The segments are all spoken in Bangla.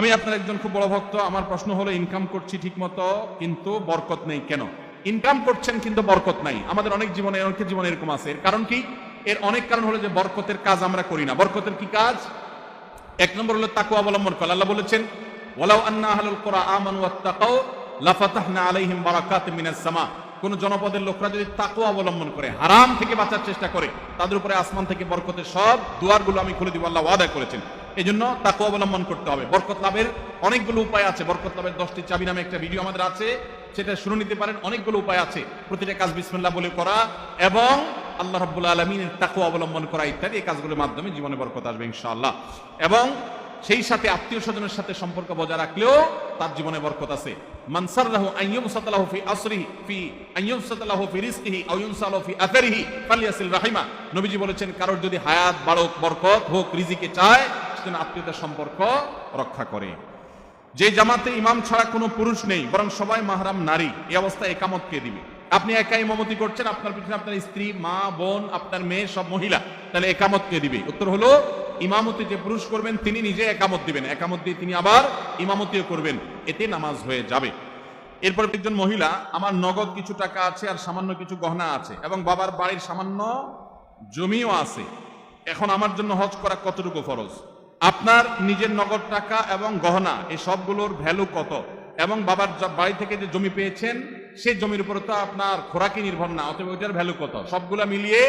আমি আপনার একজন খুব বড় ভক্ত, আমার প্রশ্ন হলো ইনকাম করছি ঠিক মতো কিন্তু বরকত নেই কেন? ইনকাম করছেন কিন্তু বরকত নাই। আমাদের অনেক জীবনে, অনেকের জীবনে এরকম আছে। এর কারণ কি? এর অনেক কারণ হলো যে বরকতের কাজ আমরা করি না। বরকতের কি কাজ? এক নম্বর হলো তাকু অবলম্বন করা। আল্লাহ বলেছেন, ওয়ালাউ আন্না আহলুল কুরা আমানু ওয়াত্তাকাউ, লাফাতাহনা আলাইহিম বারাকাতিম মিনাস সামা। কোন জনপদের লোকরা যদি তাকু অবলম্বন করে, হারাম থেকে বাঁচার চেষ্টা করে, তাদের উপরে আসমান থেকে বরকতের সব দুয়ারগুলো আমি খুলে দিব। আল্লাহ ওয়াদা করেছেন। এই জন্য তাকু অবলম্বন করতে হবে। বরকত লাভের অনেকগুলো উপায় আছে। বরকত লাভের দশটি চাবি নামে একটা ভিডিও আমাদের আছে। সেটা শুনে নিতে পারেন। অনেকগুলো উপায় আছে। প্রতিটা কাজ বিসমিল্লাহ বলে করা এবং আল্লাহ রাব্বুল আলমিনের তাকু অবলম্বন করা ইত্যাদি। এই কাজগুলোর মাধ্যমে জীবনে বরকত আসবে ইনশাআল্লাহ। এবং সেই সাথে আত্মীয় স্বজনের সাথে সম্পর্ক বজায় রাখলেও তার জীবনে বরকত আছে। মানসাররাহু আইয়ুম সাতালাহু ফি আসরিহি, ফি আইয়ুম সাতালাহু ফি রিজকিহি, আও ইউনসালাহু ফি আথারিহি ফালিয়াসিল রাহিমা। নবীজি বলেছেন, কারোর যদি হায়াত বাড়ক বরকত হোক, রিজিকে চায় সেজন্য আত্মীয়তার সম্পর্ক রক্ষা করে। যে জামাতে ইমাম ছাড়া কোনো পুরুষ নেই, বরং সবাই মাহরাম নারী, এই অবস্থায় একামত কে দিবে? আপনি একাই ইমামতি করছেন, আপনার পিছনে আপনার স্ত্রী, মা, বোন, আপনার মেয়ে, সব মহিলা, তাহলে একামত কে দিবে? উত্তর হলো, ইমামতি যে পুরুষ করবেন, তিনি নিজে একামত দিবেন। একামত দিয়ে তিনি আবার ইমামতিও করবেন। এতে নামাজ হয়ে যাবে। এরপর একজন মহিলা, আমার নগদ কিছু টাকা আছে আর সামান্য কিছু গহনা আছে এবং বাবার বাড়ির সামান্য জমিও আছে। এখন আমার জন্য হজ করা কতটুকু ফরজ? আপনার নিজের নগদ টাকা এবং গহনা, এই সবগুলোর ভ্যালু কত? এবং বাবার বাড়ি থেকে যে জমি পেয়েছেন, সেই জমির উপরে তো আপনার খোরাকি নির্ভর না, অতএব ওইটার ভ্যালু কত? সবগুলা মিলিয়ে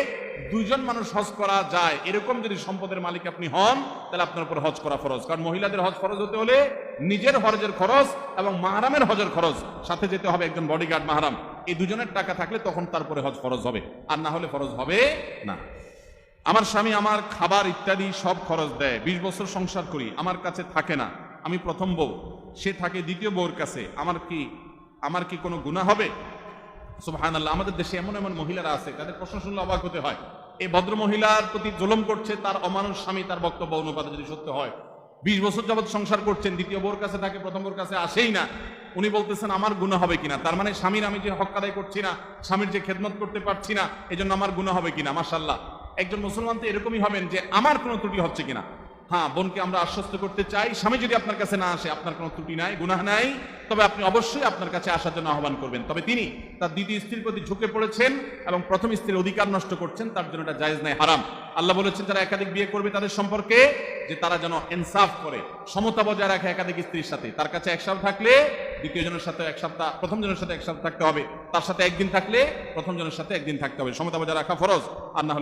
দুইজন মানুষ হজ করা যায়। এরকম যদি সম্পদের মালিক আপনি হন, তাহলে আপনার উপর হজ করা ফরজ। কারণ মহিলাদের হজ ফরজ হতে হলে নিজের হজের খরচ এবং মাহারামের হজের খরচ, সাথে যেতে হবে একজন বডিগার্ড মাহারাম। এই দুজনের টাকা থাকলে তখন তারপরে হজ ফরজ হবে, আর না হলে ফরজ হবে না। আমার স্বামী আমার খাবার ইত্যাদি সব খরচ দেয়। বিশ বছর সংসার করি, আমার কাছে থাকে না। আমি প্রথম বউ, সে থাকে দ্বিতীয় বউর কাছে। আমার কি আমার কি কোনো গুণা হবে? সুবহান আল্লাহ আমাদের দেশে এমন এমন মহিলারা আছে, তাদের প্রশ্ন শুনলে অবাক হতে হয়। এই ভদ্র মহিলার প্রতি জুলুম করছে, তার অমানুষ স্বামী, তার বক্তব্য অনুপাতে যদি সত্য হয়। বিশ বছর যাবৎ সংসার করছেন, দ্বিতীয় বোর কাছে থাকে, প্রথম বোর কাছে আসেই না। উনি বলতেছেন, আমার গুণা হবে কিনা? তার মানে স্বামীর আমি যে হক আদায় করছি না, স্বামীর যে খেদমত করতে পারছি না, এজন্য আমার গুণা হবে কিনা? মাসাল্লাহ একজন মুসলমান তো এরকমই হবেন যে আমার কোনো ত্রুটি হচ্ছে কিনা। হ্যাঁ বোনকে আমরা আশ্বস্ত করতে চাই। স্বামী যদি আপনার কাছে না আসে, আপনার কোনো ত্রুটি নাই, গুনাহ নাই, তবে আপনি অবশ্যই আপনার কাছে আসার জন্য আহ্বান করবেন। তবে তিনি তার দ্বিতীয় স্ত্রীর প্রতি ঝুঁকে পড়েছেন এবং প্রথম স্ত্রীর অধিকার নষ্ট করছেন, তার জন্য এটা জায়েজ নাই, হারাম। আল্লাহ বলেছেন, যারা একাধিক বিয়ে করবে তাদের সম্পর্কে, যে তারা যেন ইনসাফ করে, সমতা বজায় রাখে একাধিক স্ত্রীর সাথে। তার কাছে এক সপ্তাহ থাকলে দ্বিতীয় জনের সাথে এক সপ্তাহ, প্রথম জনের সাথে এক সপ্তাহ থাকতে হবে। তার সাথে একদিন থাকলে প্রথম জনের সাথে একদিন থাকতে হবে। সমতা বজায় রাখা ফরজ, আর না হলে